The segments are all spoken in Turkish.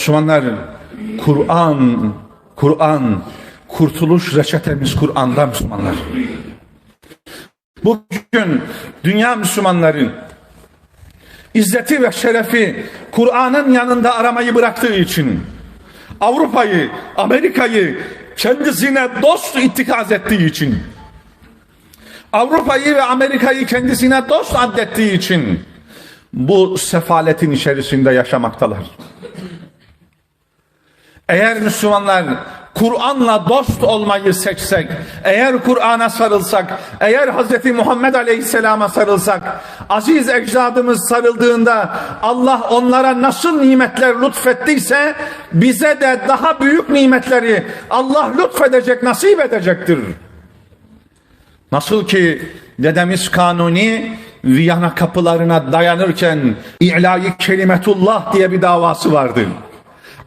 Müslümanlar Kur'an, Kur'an, kurtuluş reçetemiz Kur'an'da Müslümanlar. Bugün dünya Müslümanların izzeti ve şerefi Kur'an'ın yanında aramayı bıraktığı için Avrupa'yı, Amerika'yı kendisine dost ittikaz ettiği için Avrupa'yı ve Amerika'yı kendisine dost addettiği için bu sefaletin içerisinde yaşamaktalar. Eğer Müslümanlar Kur'an'la dost olmayı seçsek, eğer Kur'an'a sarılsak, eğer Hz. Muhammed Aleyhisselam'a sarılsak, aziz ecdadımız sarıldığında Allah onlara nasıl nimetler lütfettiyse bize de daha büyük nimetleri Allah lütfedecek, nasip edecektir. Nasıl ki dedemiz Kanuni Viyana kapılarına dayanırken İ'la-i Kelimetullah diye bir davası vardı.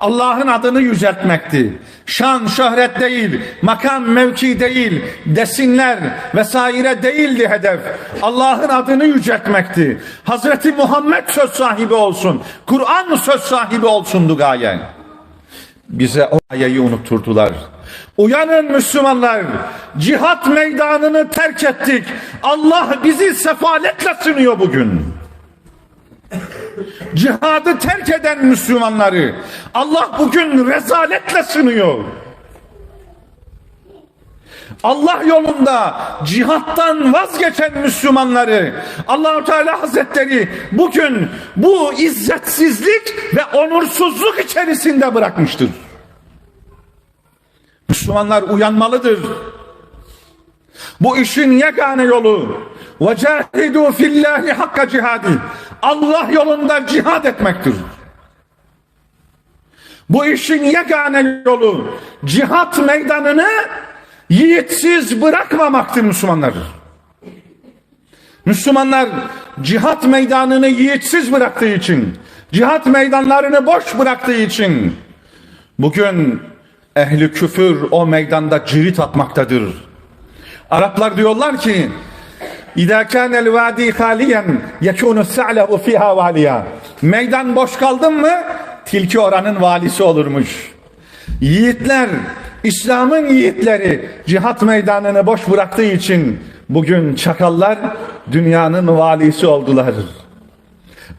Allah'ın adını yüceltmekti. Şan, şöhret değil, makam, mevki değil, desinler vesaire değildi hedef. Allah'ın adını yüceltmekti. Hazreti Muhammed söz sahibi olsun. Kur'an söz sahibi olsundu gaye. Bize o ayeyi unutturdular. Uyanın Müslümanlar. Cihat meydanını terk ettik. Allah bizi sefaletle sınıyor bugün Cihadı terk eden Müslümanları Allah bugün rezaletle sınıyor. Allah yolunda cihattan vazgeçen Müslümanları Allahu Teala Hazretleri bugün bu izzetsizlik ve onursuzluk içerisinde bırakmıştır. Müslümanlar uyanmalıdır. Bu işin yegane yolu وَجَاهِدُوا فِي اللّٰهِ hakka cihadi Allah yolunda cihad etmektir. Bu işin yegane yolu cihat meydanını yiğitsiz bırakmamaktır Müslümanlar. Müslümanlar cihat meydanını yiğitsiz bıraktığı için, cihat meydanlarını boş bıraktığı için bugün ehli küfür o meydanda cirit atmaktadır. Araplar diyorlar ki İzâ kânel vâdî hâliyen yekûnü sa'lehu fîhâ vâliya. Meydan boş kaldın mı tilki oranın valisi olurmuş. Yiğitler, İslam'ın yiğitleri cihat meydanını boş bıraktığı için bugün çakallar dünyanın valisi oldular.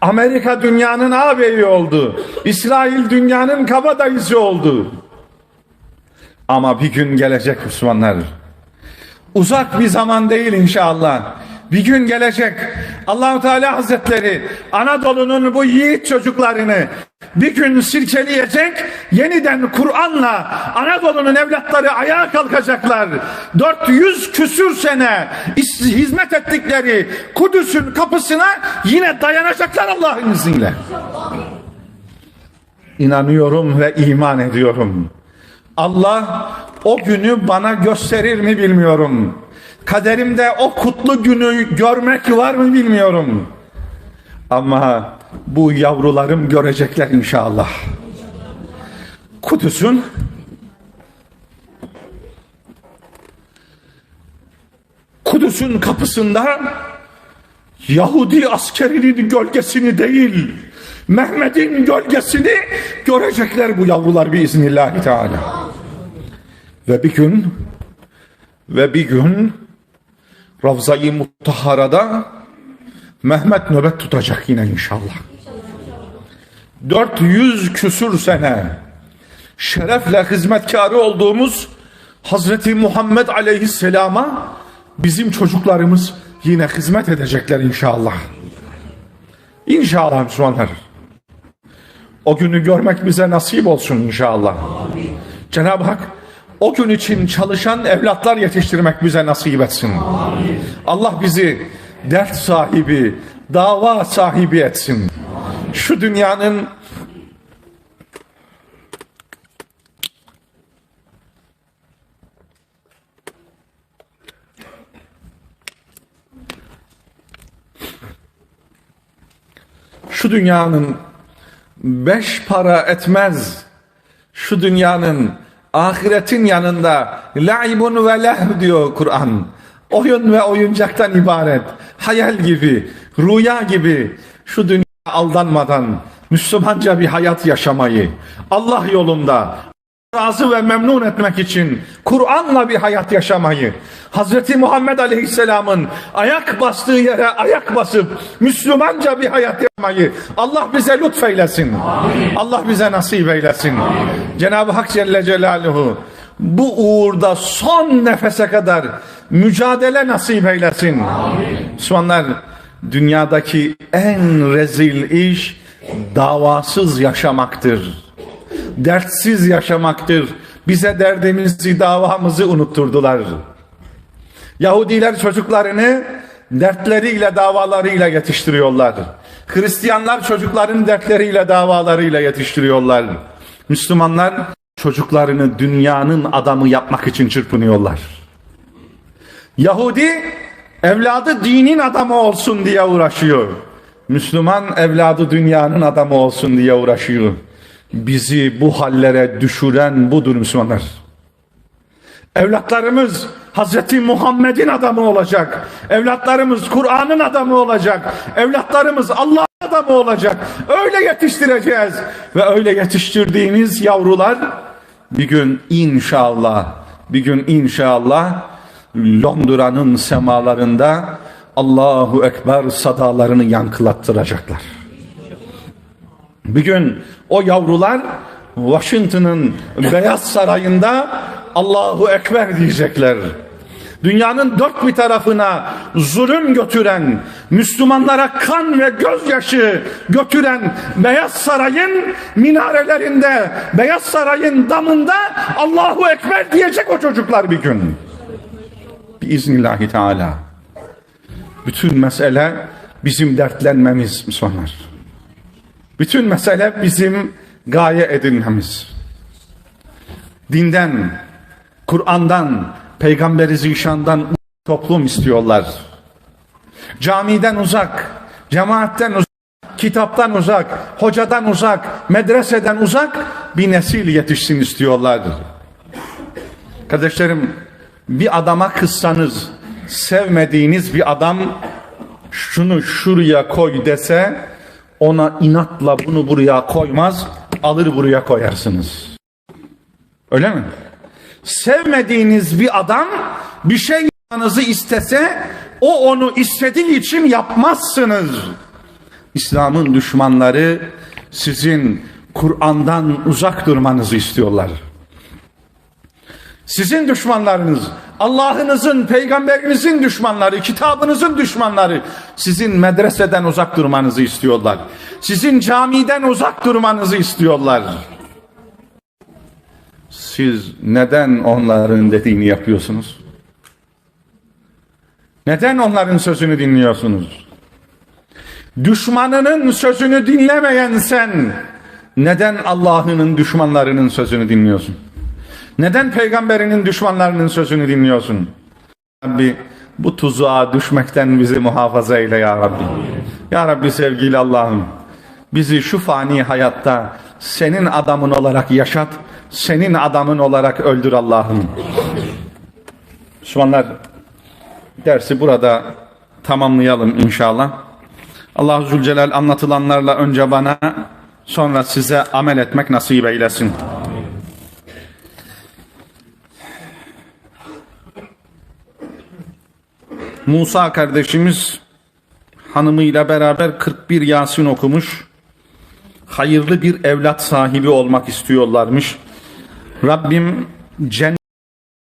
Amerika dünyanın ağabeyi oldu. İsrail dünyanın kabadayısı oldu. Ama bir gün gelecek Müslümanlar. Uzak bir zaman değil inşallah. Bir gün gelecek Allahu Teala Hazretleri Anadolu'nun bu yiğit çocuklarını bir gün sirkeleyecek yeniden Kur'an'la Anadolu'nun evlatları ayağa kalkacaklar. 400 küsür sene hizmet ettikleri Kudüs'ün kapısına yine dayanacaklar Allah'ın izniyle. İnanıyorum ve iman ediyorum. Allah o günü bana gösterir mi bilmiyorum. Kaderimde o kutlu günü görmek var mı bilmiyorum. Ama bu yavrularım görecekler inşallah. Kudüs'ün Kudüs'ün kapısında Yahudi askerinin gölgesini değil Mehmet'in gölgesini görecekler bu yavrular biiznillahü teala. Ve bir gün ve bir gün Ravza-i Mutahhara'da Mehmet nöbet tutacak yine inşallah. 400 küsür sene şerefle hizmetkarı olduğumuz Hazreti Muhammed Aleyhisselam'a bizim çocuklarımız yine hizmet edecekler inşallah. İnşallah Müslümanlar. O günü görmek bize nasip olsun inşallah. Cenab-ı Hak o gün için çalışan evlatlar yetiştirmek bize nasip etsin. Amin. Allah bizi dert sahibi, dava sahibi etsin. Şu dünyanın şu dünyanın beş para etmez şu dünyanın ahiretin yanında laibun ve lehv diyor Kur'an. Oyun ve oyuncaktan ibaret. Hayal gibi, rüya gibi şu dünya aldanmadan Müslümanca bir hayat yaşamayı, Allah yolunda razı ve memnun etmek için Kur'an'la bir hayat yaşamayı, Hz. Muhammed Aleyhisselam'ın ayak bastığı yere ayak basıp Müslümanca bir hayat yaşamayı Allah bize lütfeylesin. Allah bize nasip eylesin. Cenab-ı Hak Celle Celaluhu bu uğurda son nefese kadar mücadele nasip eylesin. Müslümanlar dünyadaki en rezil iş davasız yaşamaktır dertsiz yaşamaktır. Bize derdimizi, davamızı unutturdular. Yahudiler çocuklarını dertleriyle, davalarıyla yetiştiriyorlar. Hristiyanlar çocukların dertleriyle, davalarıyla yetiştiriyorlar. Müslümanlar çocuklarını dünyanın adamı yapmak için çırpınıyorlar. Yahudi evladı dinin adamı olsun diye uğraşıyor. Müslüman evladı dünyanın adamı olsun diye uğraşıyor. Bizi bu hallere düşüren budur Müslümanlar. Evlatlarımız Hazreti Muhammed'in adamı olacak. Evlatlarımız Kur'an'ın adamı olacak. Evlatlarımız Allah'ın adamı olacak. Öyle yetiştireceğiz. Ve öyle yetiştirdiğimiz yavrular bir gün inşallah bir gün inşallah Londra'nın semalarında Allahu Ekber sadalarını yankılattıracaklar. Bir gün o yavrular Washington'ın Beyaz Sarayı'nda Allahu Ekber diyecekler. Dünyanın dört bir tarafına zulüm götüren, Müslümanlara kan ve gözyaşı götüren Beyaz Saray'ın minarelerinde, Beyaz Saray'ın damında Allahu Ekber diyecek o çocuklar bir gün. Biiznillahü Teala. Bütün mesele bizim dertlenmemiz Müslümanlar. Bütün mesele bizim gaye edinmemiz. Dinden, Kur'an'dan, Peygamberi Zişan'dan toplum istiyorlar. Camiden uzak, cemaatten uzak, kitaptan uzak, hocadan uzak, medreseden uzak bir nesil yetişsin istiyorlar. Kardeşlerim, bir adama kızsanız, sevmediğiniz bir adam şunu şuraya koy dese, ona inatla bunu buraya koymaz, alır buraya koyarsınız. Öyle mi? Sevmediğiniz bir adam bir şey yapmanızı istese o onu istediği için yapmazsınız. İslam'ın düşmanları sizin Kur'an'dan uzak durmanızı istiyorlar. Sizin düşmanlarınız, Allah'ınızın, peygamberinizin düşmanları, kitabınızın düşmanları sizin medreseden uzak durmanızı istiyorlar. Sizin camiden uzak durmanızı istiyorlar. Siz neden onların dediğini yapıyorsunuz? Neden onların sözünü dinliyorsunuz? Düşmanının sözünü dinlemeyen sen neden Allah'ının düşmanlarının sözünü dinliyorsun? Neden peygamberinin düşmanlarının sözünü dinliyorsun? Rabbi bu tuzağa düşmekten bizi muhafaza eyle ya Rabbi. Ya Rabbi sevgili Allah'ım bizi şu fani hayatta senin adamın olarak yaşat, senin adamın olarak öldür Allah'ım. Müslümanlar dersi burada tamamlayalım inşallah. Allah Zülcelal anlatılanlarla önce bana sonra size amel etmek nasip eylesin. Musa kardeşimiz hanımıyla beraber 41 Yasin okumuş. Hayırlı bir evlat sahibi olmak istiyorlarmış. Rabbim cennet